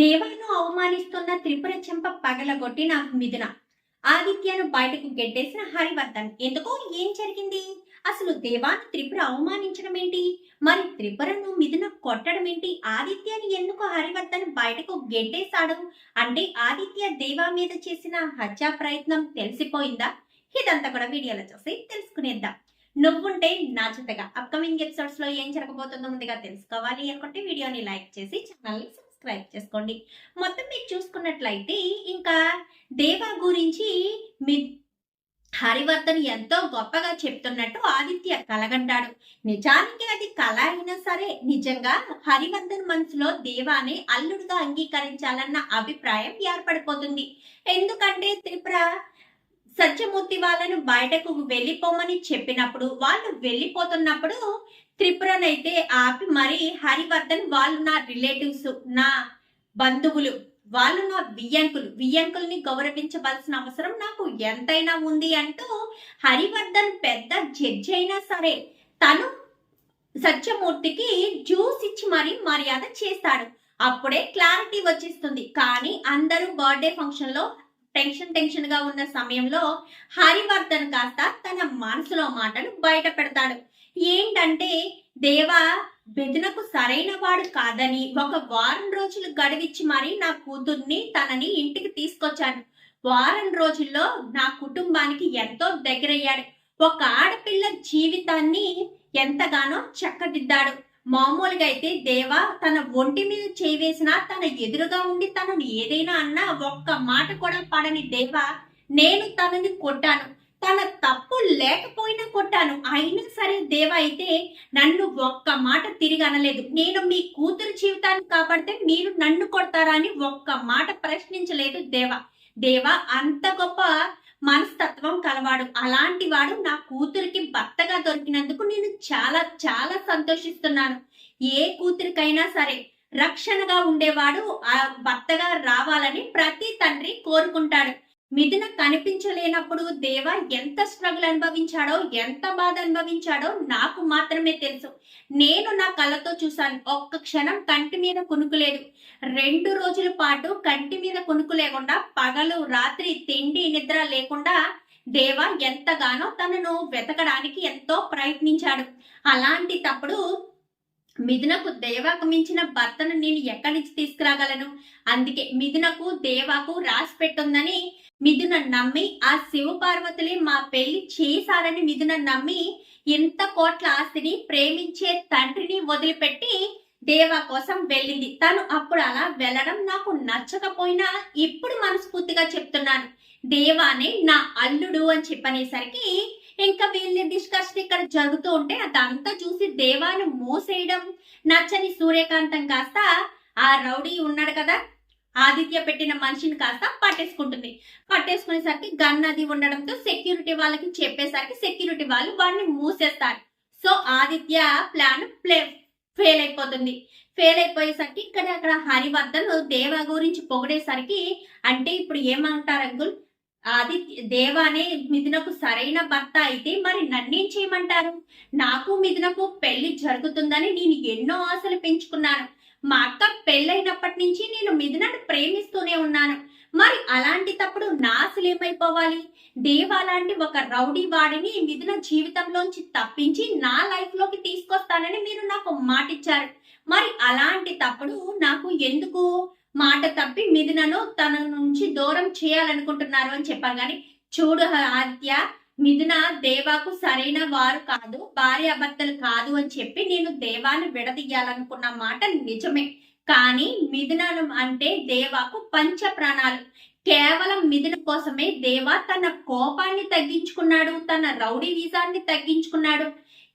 దేవాను అవమానిస్తున్న త్రిపుర చెంప పగలగొట్టిన మిథున. ఆదిత్యను బయటకు గెడ్డేసిన హరివర్ధన్. ఎందుకో ఏం జరిగింది? అసలు దేవాను త్రిపుర అవమానించడం ఏంటి? మరి త్రిపురను మిథున కొట్టడం ఏంటి? ఆదిత్యని ఎందుకు హరివర్ధన్ బయటకు గెడ్డేశాడు? అంటే ఆదిత్య దేవా మీద చేసిన హత్యా ప్రయత్నం తెలిసిపోయిందా? ఇదంతా కూడా వీడియోలో చూసి తెలుసుకునేద్దాం. నువ్వుంటే నా జతగా అప్కమింగ్ ఎపిసోడ్స్లో ఏం జరగబోతుందో ముందుగా తెలుసుకోవాలి. అనుకుంటే వీడియోని లైక్ చేసి ఛానల్ని సబ్స్క్రైబ్ చేసుకోండి. మొత్తం మీరు చూసుకున్నట్లయితే ఇంకా దేవా గురించి మీ హరివర్ధన్ ఎంతో గొప్పగా చెప్తున్నట్టు ఆదిత్య కలగంటాడు నిజానికి అది కళ అయినా సరే నిజంగా హరివర్ధన్ మనసులో దేవాని అల్లుడుగా అంగీకరించాలన్న అభిప్రాయం ఏర్పడిపోతుంది. ఎందుకంటే త్రిపుర సత్యమూర్తి వాళ్ళను బయటకు వెళ్ళిపోమని చెప్పినప్పుడు వాళ్ళు వెళ్ళిపోతున్నప్పుడు త్రిపురనైతే ఆపి మరి హరివర్ధన్ వాళ్ళు నా రిలేటివ్స్ నా బంధువులు వాళ్ళు నా వియ్యంకులు వియ్యంకుల్ని గౌరవించవలసిన అవసరం నాకు ఎంతైనా ఉంది అంటూ హరివర్ధన్ పెద్ద జడ్జి అయినా సరే తను సత్యమూర్తికి జ్యూస్ ఇచ్చి మరి మర్యాద చేస్తాడు. అప్పుడే క్లారిటీ వచ్చేస్తుంది. కానీ అందరూ బర్త్డే ఫంక్షన్లో టెన్షన్ టెన్షన్గా ఉన్న సమయంలో హరివర్ధన్ కాస్త తన మనసులో మాటలు బయట పెడతాడు. ఏంటంటే దేవా బెదనకు సరైన వాడు కాదని ఒక వారం రోజులు గడివిచ్చి మరీ నా కూతుర్ని తనని ఇంటికి తీసుకొచ్చాను వారం రోజుల్లో నా కుటుంబానికి ఎంతో దగ్గరయ్యాడు. ఒక ఆడపిల్ల జీవితాన్ని ఎంతగానో చక్కదిద్దాడు. మామూలుగా అయితే దేవ తన ఒంటి మీద చేవేసినా తన ఎదురుగా ఉండి తనను ఏదైనా అన్నా ఒక్క మాట కూడా పడని దేవ నేను తనని కొట్టాను. తన తప్పు లేకపోయినా కొట్టాను. అయినా సరే దేవ అయితే నన్ను ఒక్క మాట తిరిగి అనలేదు. నేను మీ కూతురు జీవితాన్ని కాపాడితే మీరు నన్ను కొడతారా అని ఒక్క మాట ప్రశ్నించలేదు దేవ. దేవ అంత గొప్ప మనస్తత్వం కలవాడు. అలాంటి వాడు నా కూతురికి భర్తగా దొరికినందుకు నేను చాలా చాలా సంతోషిస్తున్నాను. ఏ కూతురికైనా సరే రక్షణగా ఉండేవాడు ఆ భర్తగా రావాలని ప్రతి తండ్రి కోరుకుంటాడు. మిథున కనిపించలేనప్పుడు దేవ ఎంత స్ట్రగుల్ అనుభవించాడో ఎంత బాధ అనుభవించాడో నాకు మాత్రమే తెలుసు. నేను నా కళ్ళతో చూశాను. ఒక్క క్షణం కంటి మీద కొనుకులేదు రెండు రోజుల పాటు కంటి మీద కొనుక్కు లేకుండా పగలు రాత్రి తిండి నిద్ర లేకుండా దేవ ఎంతగానో తనను వెతకడానికి ఎంతో ప్రయత్నించాడు. అలాంటి తప్పుడు మిథునకు దేవాకు మించిన భర్తను నేను ఎక్కడి నుంచి తీసుకురాగలను? అందుకే మిథునకు దేవాకు రాసి పెట్టుందని మిథున నమ్మి ఆ శివపార్వతులే మా పెళ్ళి చేశారని మిథున నమ్మి ఇంత కోట్ల ఆస్తిని ప్రేమించే తండ్రిని వదిలిపెట్టి దేవా కోసం వెళ్ళింది. తను అప్పుడు అలా వెళ్ళడం నాకు నచ్చకపోయినా ఇప్పుడు మనస్ఫూర్తిగా చెప్తున్నాను. దేవానే నా అల్లుడు అని చెప్పనేసరికి ఇంకా వీళ్ళ డిస్కషన్ ఇక్కడ జరుగుతూ ఉంటే అదంతా చూసి దేవాను మోసేయడం నచ్చని సూర్యకాంతం కాస్త ఆ రౌడీ ఉన్నాడు కదా ఆదిత్య పెట్టిన మనిషిని కాస్త పట్టేసుకుంటుంది. పట్టేసుకునేసరికి గన్ అది ఉండడంతో సెక్యూరిటీ వాళ్ళకి చెప్పేసరికి సెక్యూరిటీ వాళ్ళు వాడిని మూసేస్తారు. So Aditya plan play fail అయిపోతుంది ఫెయిల్ అయిపోయేసరికి ఇక్కడ అక్కడ హరివర్ధన్ దేవా గురించి పొగిడేసరికి అంటే ఇప్పుడు ఏమంటారు అంకుల్? అది దేవానే మిథునకు సరైన భర్త అయితే మరి నన్నేం చేయమంటారు? నాకు మిథునకు పెళ్ళి జరుగుతుందని నేను ఎన్నో ఆశలు పెంచుకున్నాను. మా అక్క పెళ్ళైనప్పటి నుంచి నేను మిథునను ప్రేమిస్తూనే ఉన్నాను. మరి అలాంటి తప్పుడు నా ఆశలు ఏమైపోవాలి దేవా లాంటి ఒక రౌడీ వాడిని మిథున జీవితంలోంచి తప్పించి నా లైఫ్లోకి తీసుకొస్తానని మీరు నాకు మాటిచ్చారు. మరి అలాంటి తప్పుడు నాకు ఎందుకు? మాట తప్పి మిథునను తన నుంచి దూరం చేయాలనుకుంటున్నారు అని చెప్పాను. కానీ చూడు ఆదిత్య మిథున దేవాకు సరైన వారు కాదు భార్యాభర్తలు కాదు అని చెప్పి నేను దేవాన్ని విడదీయాలనుకున్న మాట నిజమే. కానీ మిథునను అంటే దేవాకు పంచ ప్రాణాలు. కేవలం మిథున కోసమే దేవా తన కోపాన్ని తగ్గించుకున్నాడు తన రౌడీ వీసాన్ని తగ్గించుకున్నాడు.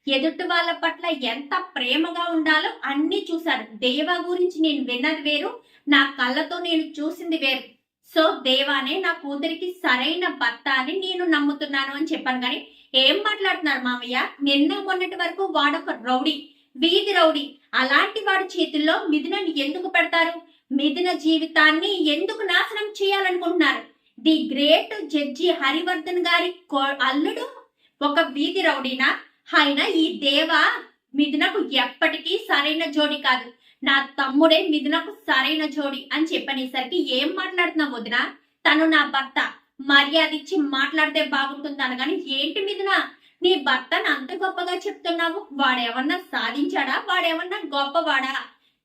ఎదుటి వాళ్ళ పట్ల ఎంత ప్రేమగా ఉండాలో అన్ని చూశాడు. దేవా గురించి నేను విన్నది వేరు నా కళ్ళతో నేను చూసింది వేరు. సో దేవానే నా కూతురికి సరైన భర్త అని నేను నమ్ముతున్నాను అని చెప్పాను. కానీ ఏం మాట్లాడుతున్నారు మామయ్య? నిన్న మొన్నటి వరకు వాడొక రౌడీ వీధి రౌడీ. అలాంటి వాడి చేతుల్లో మిథునని ఎందుకు పెడతారు? మిథున జీవితాన్ని ఎందుకు నాశనం చేయాలనుకుంటున్నారు? ది గ్రేట్ జడ్జి హరివర్ధన్ గారి కో- అల్లుడు ఒక వీధి రౌడీనా? ఆయన ఈ దేవ మిథునకు ఎప్పటికీ సరైన జోడి కాదు. నా తమ్ముడే మిథునకు సరైన జోడి అని చెప్పనేసరికి ఏం మాట్లాడుతున్నావు వదిన? తను నా భర్త. మర్యాద ఇచ్చి మాట్లాడితే బాగుంటుంది కానీ ఏంటి మిథున నీ భర్తను అంత గొప్పగా చెప్తున్నావు. వాడేమన్నా సాధించాడా? వాడేమన్నా గొప్పవాడా?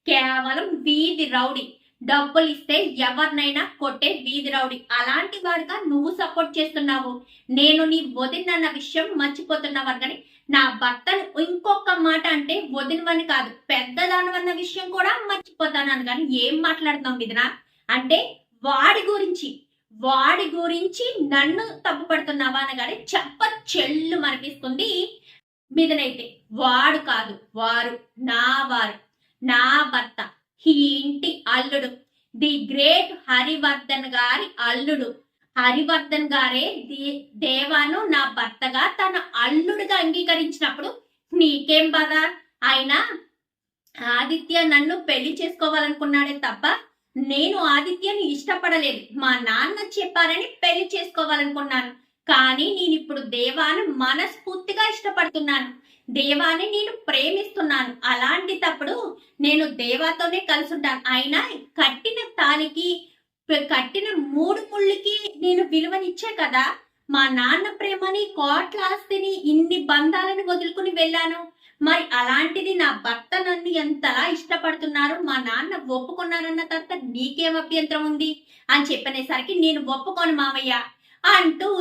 కేవలం వీధి రౌడీ. డబ్బులు ఇస్తే ఎవరినైనా కొట్టే వీధి రౌడీ. అలాంటి వాడిగా నువ్వు సపోర్ట్ చేస్తున్నావు. నేను నీ వదినన్న విషయం మర్చిపోతున్నావు కానీ నా భర్తను ఇంకొక మాట అంటే వదినవని కాదు పెద్దదానవన్న విషయం కూడా మర్చిపోతాను కానీ ఏం మాట్లాడుతాం మిథున? అంటే వాడి గురించి వాడి గురించి నన్ను తప్పు పడుతున్నావా అనగానే చెప్ప చెల్లు అనిపిస్తుంది మీదనైతే వాడు కాదు వారు నా వారు నా భర్త ఈ ఇంటి అల్లుడు. ది గ్రేట్ హరివర్ధన్ గారి అల్లుడు. హరివర్ధన్ గారే దేవాను నా భర్తగా తన అల్లుడిగా అంగీకరించినప్పుడు నీకేం బాధ? ఆయన ఆదిత్య నన్ను పెళ్ళి చేసుకోవాలనుకున్నాడే తప్ప నేను ఆదిత్యని ఇష్టపడలేదు. మా నాన్న చెప్పారని పెళ్ళి చేసుకోవాలనుకున్నాను. కానీ నేను ఇప్పుడు దేవాను మనస్ఫూర్తిగా ఇష్టపడుతున్నాను. దేవాని నేను ప్రేమిస్తున్నాను. అలాంటి తప్పుడు నేను దేవాతోనే కలిసి ఉంటాను అయినా కట్టిన తాలికి కట్టిన మూడు ముళ్ళకి నేను విలువనిచ్చే కదా? మా నాన్న ప్రేమని కోట్ల ఆస్తిని ఇన్ని బంధాలను వదులుకుని వెళ్ళాను. మరి అలాంటిది నా భర్త నన్ను ఎంతలా ఇష్టపడుతున్నారు? మా నాన్న ఒప్పుకున్నారన్న తర్వాత నీకేం అభ్యంతరం ఉంది? అని చెప్పనేసరికి నేను ఒప్పుకోను మామయ్య అంటూ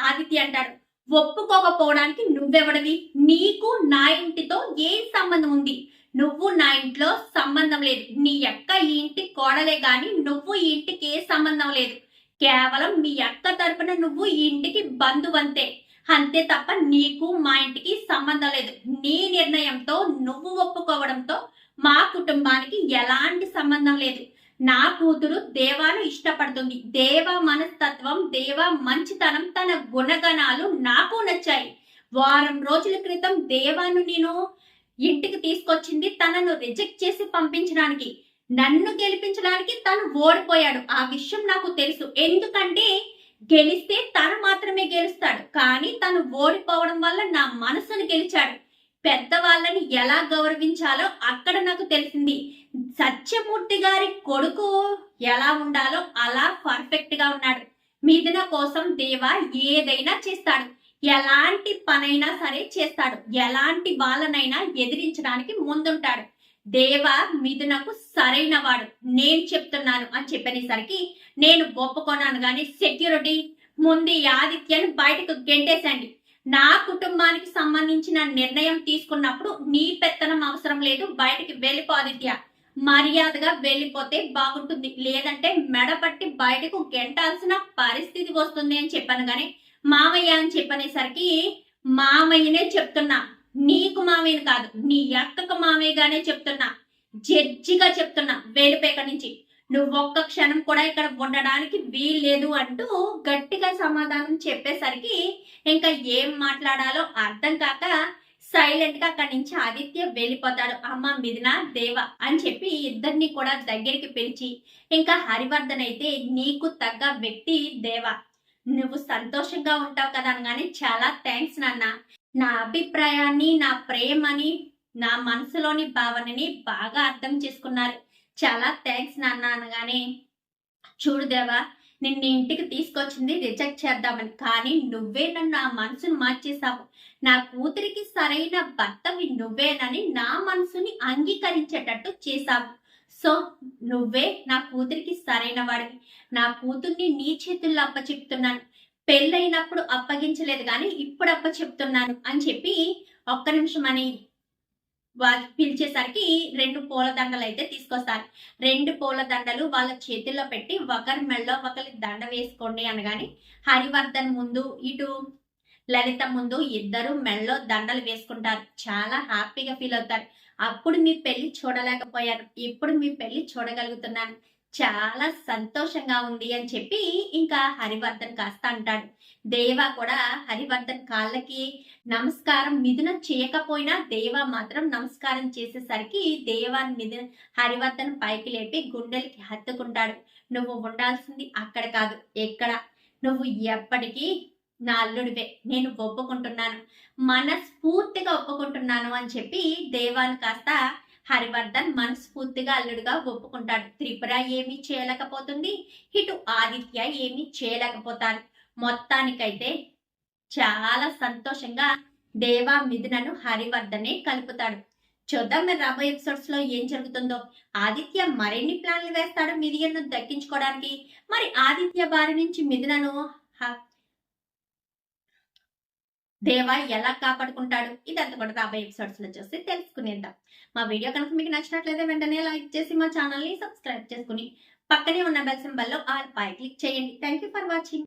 ఆదిత్య అంటాడు. ఒప్పుకోకపోవడానికి నువ్వెవడవి? నీకు నా ఇంటితో ఏం సంబంధం ఉంది? నువ్వు నా ఇంట్లో సంబంధం లేదు. నీ అక్క ఈ ఇంటి కోడలే గాని నువ్వు ఈ ఇంటికి ఏ సంబంధం లేదు. కేవలం మీ అక్క తరపున నువ్వు ఈ ఇంటికి బంధువంతే. అంతే తప్ప నీకు మా ఇంటికి సంబంధం లేదు. నీ నిర్ణయంతో నువ్వు ఒప్పుకోవడంతో మా కుటుంబానికి ఎలాంటి సంబంధం లేదు. నా కూతురు దేవాను ఇష్టపడుతుంది. దేవ మనస్తత్వం దేవ మంచితనం తన గుణగణాలు నాకు నచ్చాయి. వారం రోజుల క్రితం దేవాను నేను ఇంటికి తీసుకొచ్చింది తనను రిజెక్ట్ చేసి పంపించడానికి. నన్ను గెలిపించడానికి తను ఓడిపోయాడు. ఆ విషయం నాకు తెలుసు. ఎందుకంటే గెలిస్తే తను మాత్రమే గెలుస్తాడు. కానీ తను ఓడిపోవడం వల్ల నా మనసును గెలిచాడు. పెద్దవాళ్ళని ఎలా గౌరవించాలో అక్కడ నాకు తెలిసింది. సత్యమూర్తి గారి కొడుకు ఎలా ఉండాలో అలా పర్ఫెక్ట్గా ఉన్నాడు. మీదిన కోసం దేవ ఏదైనా చేస్తాడు. ఎలాంటి పనైనా సరే చేస్తాడు. ఎలాంటి వాళ్ళనైనా ఎదిరించడానికి ముందుంటాడు. దేవ మిథునకు సరైన వాడు. నేను చెప్తున్నాను అని చెప్పనేసరికి నేను ఒప్పుకున్నాను కానీ సెక్యూరిటీ ముందు ఆదిత్యను బయటకు గెంటేసండి నా కుటుంబానికి సంబంధించిన నిర్ణయం తీసుకున్నప్పుడు నీ పెత్తనం అవసరం లేదు. బయటికి వెళ్ళిపో ఆదిత్య. మర్యాదగా వెళ్ళిపోతే బాగుంటుంది. లేదంటే మెడపట్టి బయటకు గెంటాల్సిన పరిస్థితి వస్తుంది అని చెప్పాను కానీ మామయ్య అని చెప్పనేసరికి మామయ్యనే చెప్తున్నా. నీకు మామయ్యని కాదు నీ అక్కకు మామయ్యగానే చెప్తున్నా. జడ్జిగా చెప్తున్నా వేలిపేక నుంచి. నువ్వు ఒక్క క్షణం కూడా ఇక్కడ ఉండడానికి వీల్లేదు అంటూ గట్టిగా సమాధానం చెప్పేసరికి ఇంకా ఏం మాట్లాడాలో అర్థం కాక సైలెంట్గా అక్కడి నుంచి ఆదిత్య వెళ్ళిపోతాడు. అమ్మ మిథున దేవ అని చెప్పి ఇద్దరిని కూడా దగ్గరికి పిలిచి ఇంకా హరివర్ధన్ అయితే నీకు తగ్గ వ్యక్తి దేవ. నువ్వు సంతోషంగా ఉంటావు కదా అనగానే చాలా థ్యాంక్స్ నాన్న. నా అభిప్రాయాన్ని నా ప్రేమని నా మనసులోని భావనని బాగా అర్థం చేసుకున్నారు. చాలా థ్యాంక్స్ నాన్న అనగానే చూడు దేవా నిన్న ఇంటికి తీసుకొచ్చింది రిజెక్ట్ చేద్దామని కానీ నువ్వే నన్ను ఆ మనసును మార్చేశావు. నా కూతురికి సరైన భర్తవి నువ్వేనని నా మనసుని అంగీకరించేటట్టు చేశావు. సో నువ్వే నా కూతురికి సరైన వాడివి నా కూతుర్ని నీ చేతుల్లో అప్పచెప్తున్నాను పెళ్ళైనప్పుడు అప్పగించలేదు కానీ ఇప్పుడు అప్ప చెప్తున్నాను అని చెప్పి ఒక్క నిమిషం అని వాళ్ళు పిలిచేసరికి రెండు పూల దండలు అయితే తీసుకొస్తారు. రెండు పూల దండలు వాళ్ళ చేతుల్లో పెట్టి ఒకరి మెళ్ళలో ఒకరి దండ వేసుకోండి అనగాని హరివర్ధన్ ముందు ఇటు లలిత ముందు ఇద్దరు మెళ్ళలో దండలు వేసుకుంటారు. చాలా హ్యాపీగా ఫీల్ అవుతారు. అప్పుడు మీ పెళ్ళి చూడలేకపోయాను. ఇప్పుడు మీ పెళ్ళి చూడగలుగుతున్నాను. చాలా సంతోషంగా ఉంది అని చెప్పి ఇంకా హరివర్ధన్ కాస్త అంటాడు. దేవా కూడా హరివర్ధన్ కాళ్ళకి నమస్కారం మిథున చేయకపోయినా దేవా మాత్రం నమస్కారం చేసేసరికి దేవా మిథున హరివర్ధన్ పైకి లేపి గుండెలకి హత్తుకుంటాడు. నువ్వు ఉండాల్సింది అక్కడ కాదు ఎక్కడ? నువ్వు ఎప్పటికీ నా అల్లుడివే. నేను ఒప్పుకుంటున్నాను. మనస్ఫూర్తిగా ఒప్పుకుంటున్నాను అని చెప్పి దేవాన్ని కాస్త హరివర్ధన్ మనస్ఫూర్తిగా అల్లుడుగా ఒప్పుకుంటాడు. త్రిపుర ఏమి చేయలేకపోతుంది. ఇటు ఆదిత్య ఏమి చేయలేకపోతారు. మొత్తానికైతే చాలా సంతోషంగా దేవా మిథునను హరివర్ధనే కలుపుతాడు. చూద్దాం మరి రాబోయే ఎపిసోడ్స్లో ఏం జరుగుతుందో. ఆదిత్య మరిన్ని ప్లాన్లు వేస్తాడు మిథునను దక్కించుకోవడానికి. మరి ఆదిత్య బారి నుంచి మిథునను దేవ ఎలా కాపాడుకుంటాడు? ఇదంతా కూడా రాబోయే ఎపిసోడ్స్లో చూసి తెలుసుకునేద్దాం. మా వీడియో కనుక మీకు నచ్చినట్లయితే వెంటనే లైక్ చేసి మా ఛానల్ని సబ్స్క్రైబ్ చేసుకుని పక్కనే ఉన్న బెల్ సింబల్లో ఆల్ పై క్లిక్ చేయండి. Thank you for watching